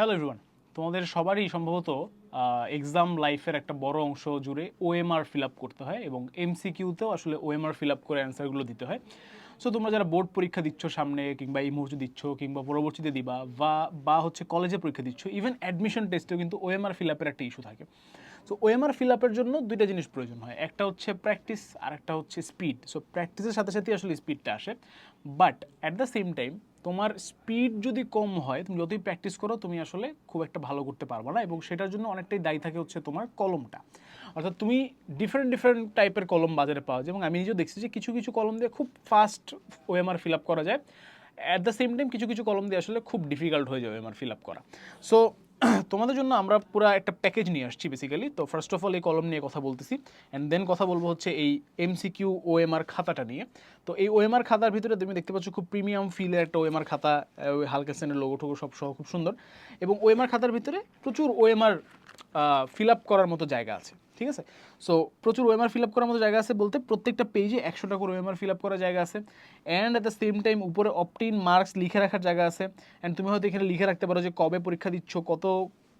Hello everyone তোমাদের সবারই সম্ভবত এক্সাম লাইফের একটা বড় অংশ জুড়ে ওএমআর ফিল আপ করতে হয় এবং এমসিকিউতেও আসলে ওএমআর ফিল আপ করে অ্যান্সারগুলো দিতে হয়। সো তোমরা যারা বোর্ড পরীক্ষা দিচ্ছ সামনে কিংবা এই মুহূর্তে দিচ্ছ কিংবা পরবর্তীতে দিবা বা বা হচ্ছে কলেজে পরীক্ষা দিচ্ছ ইভেন অ্যাডমিশন টেস্টেও কিন্তু ওএমআর ফিল আপের একটা ইস্যু থাকে। সো ওএমআর ফিল আপের জন্য দুইটা জিনিস প্রয়োজন হয়। একটা হচ্ছে প্র্যাকটিস আর একটা হচ্ছে স্পিড সো প্র্যাকটিসের সাথে সাথে আসলে স্পিডটা আসে। But at the same time তোমার স্পিড যদি কম হয়, তুমি যতই প্র্যাকটিস করো, তুমি আসলে খুব একটা ভালো করতে পারবে না এবং সেটার জন্য অনেকটাই দায়ী থাকে হচ্ছে তোমার কলমটা। অর্থাৎ তুমি ডিফারেন্ট ডিফারেন্ট টাইপের কলম বাজারে পাওয়া যায় এবং আমি নিজেও দেখছি যে কিছু কিছু কলম দিয়ে খুব ফাস্ট ওএমআর ফিল আপ করা যায়। অ্যাট দ্য সেম টাইম কিছু কিছু কলম দিয়ে আসলে খুব ডিফিকাল্ট হয়ে যাবে আমার ফিল আপ করা। সো তোমাদের জন্য আমরা পুরো একটা প্যাকেজ নিয়ে আসছি বেসিক্যালি তো ফার্স্ট অফ অল এই কলম নিয়ে কথা বলতেছি অ্যান্ড দেন কথা বলব হচ্ছে এই এমসিকিউ ওএমআর খাতাটা নিয়ে। তো এই ওএমআর খাতার ভিতরে তুমি দেখতে পাচ্ছ খুব প্রিমিয়াম ফিলের একটা ওএমআর খাতা ওই হালকা সেনের লোগো টোগো সব সহ খুব সুন্দর। এবং ওএমআর খাতার ভিতরে প্রচুর ওএমআর ফিল আপ করার মতো জায়গা আছে। ঠিক আছে? সো প্রচুর ওএমআর ফিল আপ করার মতো জায়গা আছে বলতে প্রত্যেকটা পেজে একশোটা করে ওএমআর ফিল আপ করার জায়গা আছে। And at the same time উপরে অপটিন মার্কস লিখে রাখার জায়গা আছে। অ্যান্ড তুমি হয়তো এখানে লিখে রাখতে পারো যে কবে পরীক্ষা দিচ্ছ, কত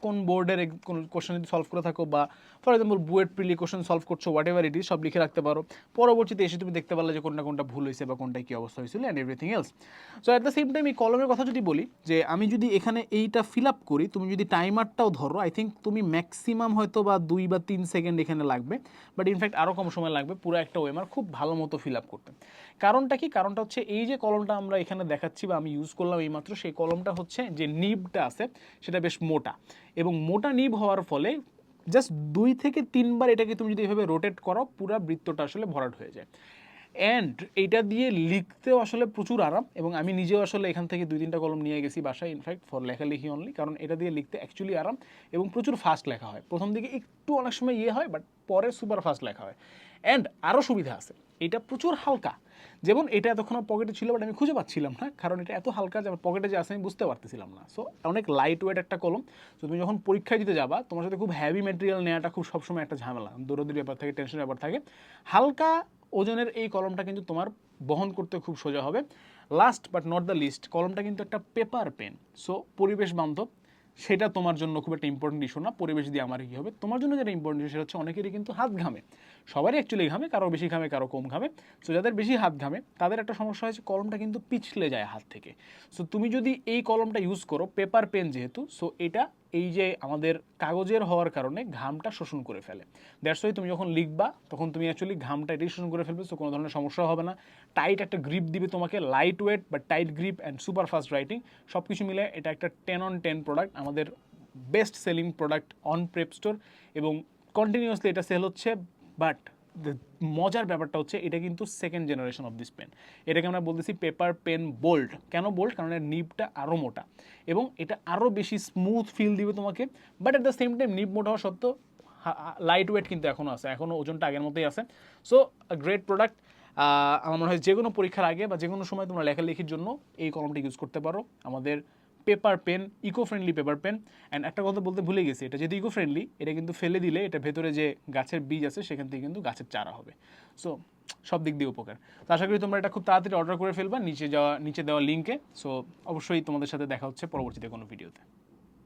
কোন বোর্ডের কোন কোশ্চেন যদি সলভ করে থাকো বা for example BUET prelim question solve করছ হোয়াট এভার ইট ইজ সব লিখে রাখতে পারো। পরবর্তীতে এসে তুমি দেখতে পারলে যে কোনটা কোনটা ভুল হয়েছে বা কোনটা কী অবস্থা হয়েছিল and everything else so at the same time এই কলমের কথা যদি বলি, যে আমি যদি এখানে এইটা ফিল আপ করি, তুমি যদি টাইমারটাও ধরো আই থিঙ্ক তুমি ম্যাক্সিমাম হয়তো বা দুই বা তিন সেকেন্ড এখানে লাগবে বাট ইনফ্যাক্ট আরও কম সময় লাগবে পুরো একটা ওয়েমার খুব ভালো মতো ফিল আপ করতে। কারণটা কি? কারণটা হচ্ছে এই যে কলমটা আমরা এখানে দেখাচ্ছি বা আমি ইউজ করলাম এইমাত্র, সেই কলমটা হচ্ছে যে নিবটা আছে, সেটা বেশ মোটা। এবং মোটা নিব হওয়ার ফলে জাস্ট দুই থেকে তিনবার এটাকে তুমি যদি এভাবে রোটেট করো, পুরো বৃত্তটা আসলে ভরাট হয়ে যায়। অ্যান্ড এইটা দিয়ে লিখতেও আসলে প্রচুর আরাম এবং আমি নিজেও আসলে এখান থেকে দুই তিনটা কলম নিয়ে গেছি বাসায় ইনফ্যাক্ট ফর লেখালেখি অনলি কারণ এটা দিয়ে লিখতে অ্যাকচুয়ালি আরাম এবং প্রচুর ফাস্ট লেখা হয়। প্রথম দিকে একটু অনেক সময় ইয়ে হয় বাট পরে সুপার ফাস্ট লেখা হয়। অ্যান্ড আরও সুবিধা আছে। এটা প্রচুর হালকা। যেমন এটা এতক্ষণ পকেটে ছিল বাট আমি খুঁজে পাচ্ছিলাম না, কারণ এটা এত হালকা যে আমার পকেটে যে আছে আমি বুঝতে পারতেছিলাম না। সো অনেক লাইট ওয়েট একটা কলম। তো তুমি যখন পরীক্ষায় দিতে যাবা, তোমার সাথে খুব হ্যাভি ম্যাটেরিয়াল নেওয়াটা খুব সবসময় একটা ঝামেলা। দৌড়দৌড়ি ব্যাপার থাকে টেনশনের ব্যাপার থাকে। হালকা ওজনের এই কলমটা কিন্তু তোমার বহন করতে খুব সোজা হবে। Last but not the least কলমটা কিন্তু একটা পেপার পেন সো পরিবেশ বান্ধব। সেটা তোমার জন্য খুব একটা ইম্পর্টেন্ট ইস্যু না, পরিবেশ দিয়ে আমার কী হবে? তোমার জন্য যেটা ইম্পর্টেন্ট ইস্যু সেটা হচ্ছে অনেকেরই কিন্তু হাত ঘামে। সবারই অ্যাকচুয়ালি ঘামে, কারও বেশি ঘামে, কারও কম ঘামে। সো যাদের বেশি হাত ঘামে, তাদের একটা সমস্যা হয়েছে, কলমটা কিন্তু পিছলে যায় হাত থেকে। সো তুমি যদি এই কলমটা ইউজ করো পেপার পেন যেহেতু সো এটা এই যে আমাদের কাগজের হওয়ার কারণে ঘামটা শোষণ করে ফেলে। দ্যাটস ওয়াই তুমি যখন লিখবা, তখন তুমি অ্যাকচুয়ালি ঘামটা এটাই শোষণ করে ফেলবে সো কোনো ধরনের সমস্যা হবে না। টাইট একটা গ্রিপ দিবে তোমাকে লাইট ওয়েট বা tight grip and super fast writing সব কিছু মিলে এটা একটা টেন অন টেন প্রোডাক্ট আমাদের best selling product on Prep Store এবং কন্টিনিউয়াসলি এটা সেল হচ্ছে বাট মজার ব্যাপারটা হচ্ছে এটা কিন্তু second generation of this pen এটাকে আমরা বলতেছি পেপার পেন বোল্ড কেন বোল্ড কারণ এর নিবটা আরও মোটা। এবং এটা আরও বেশি স্মুথ ফিল দিবে তোমাকে but at the same time nib মোটা হওয়া সত্ত্বেও লাইট ওয়েট কিন্তু এখনও আছে। এখনও ওজনটা আগের মতোই আছে। সো গ্রেট প্রোডাক্ট আমার মনে হয় যে কোনো পরীক্ষার আগে বা যে কোনো সময় তোমরা লেখালেখির জন্য এই কলমটি ইউজ করতে পারো। আমাদের paper pen eco friendly paper pen. And একটা কথা বলতে ভুলে গেছি, এটা যেহেতু ইকো ফ্রেন্ডলি এটা কিন্তু ফেলে দিলে এটা ভেতরে যে গাছের বীজ আছে সেখান থেকে কিন্তু গাছের চারা হবে। সো সব দিক দিয়ে উপকার। তো আশা করি তোমরা এটা খুব তাড়াতাড়ি অর্ডার করে ফেলবা, নিচে যাওয়া, নিচে দেওয়া লিঙ্কে সো অবশ্যই তোমাদের সাথে দেখা হচ্ছে পরবর্তীতে কোনো ভিডিওতে